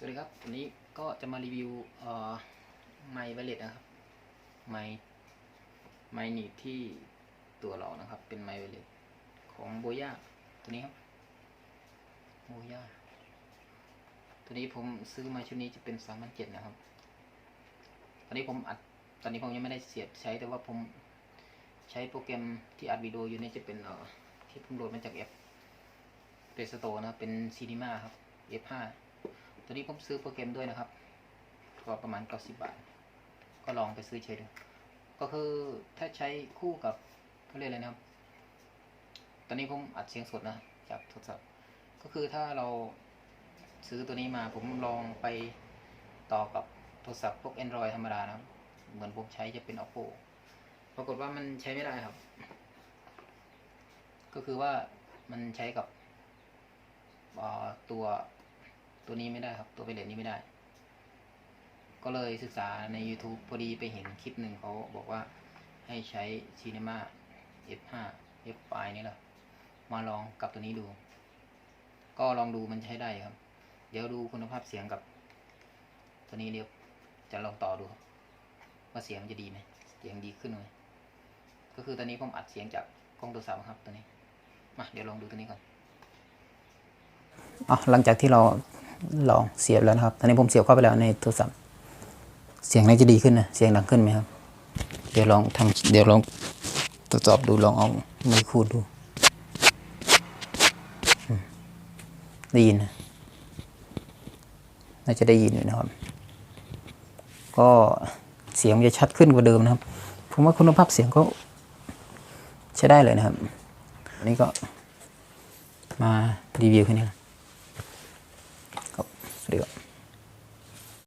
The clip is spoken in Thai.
สวัสดีครับวันนี้ก็จะมารีวิวเอ่อไมค์ไวเลสนะครับไมค์ไมค์หนีบที่ตัวเรานะครับ เป็นไมค์ไวเลสของโบย่าตัวนี้ครับโบย่าตัวนี้ผมซื้อมาชุดนี้จะเป็นสามพันเจ็ดนะครับ ตอนนี้ผมอัดตอนนี้ผมยังไม่ได้เสียบใช้แต่ว่าผมใช้โปรแกรมที่อัดวิดีโออยู่นี่จะเป็นเอ่อที่ผมโหลดมาจากแอปเปสโตนะครับเป็นซีนีมาครับ F5 ตัวนี้ผมซื้อโปรแกรมด้วยนะครับ ก็ประมาณ 90 บาท ก็ลองไปซื้อใช้ดู ก็คือถ้าใช้คู่กับเขาเรียกอะไรนะครับ ตอนนี้ผมอัดเสียงสดนะ จากโทรศัพท์ ก็คือถ้าเราซื้อตัวนี้มาผมลองไปต่อกับโทรศัพท์พวก Android ธรรมดานะครับ เหมือนผมใช้จะเป็น Oppo ปรากฏว่ามันใช้ไม่ได้ครับ ก็คือว่ามันใช้กับตัว ตัวนี้ไม่ได้ครับ ตัวไวเลสนี้ไม่ได้ ก็เลยศึกษาใน YouTube พอดีไปเห็นคลิปหนึ่งเขาบอกว่าให้ใช้ Cinema F5 F5 นี่แหละ มาลองกับตัวนี้ดู ก็ลองดูมันใช้ได้ครับ เดี๋ยวดูคุณภาพเสียงกับ ตัวนี้เดี๋ยวจะลองต่อดู ว่าเสียงมันจะดีไหมเสียงดีขึ้นไหมก็คือตอนนี้ผมอัดเสียงจากกล้องโทรศัพท์ครับตัวนี้ มาเดี๋ยวลองดูตัวนี้ก่อนอ๋อหลังจากที่เรา ลองเสียบแล้วนะครับ ตอนนี้ผมเสียบเข้าไปแล้วในโทรศัพท์ เสียงน่าจะดีขึ้นนะ เสียงดังขึ้นไหมครับ เดี๋ยวลองทำเดี๋ยวลองทดสอบดู ลองเอาไมค์คูดดูได้ยินนะน่าจะได้ยินอยู่นะครับ ก็เสียงจะชัดขึ้นกว่าเดิมนะครับ ผมว่าคุณภาพเสียงก็ใช้ได้เลยนะครับอันนี้ก็มารีวิวแค่นี้นะ ค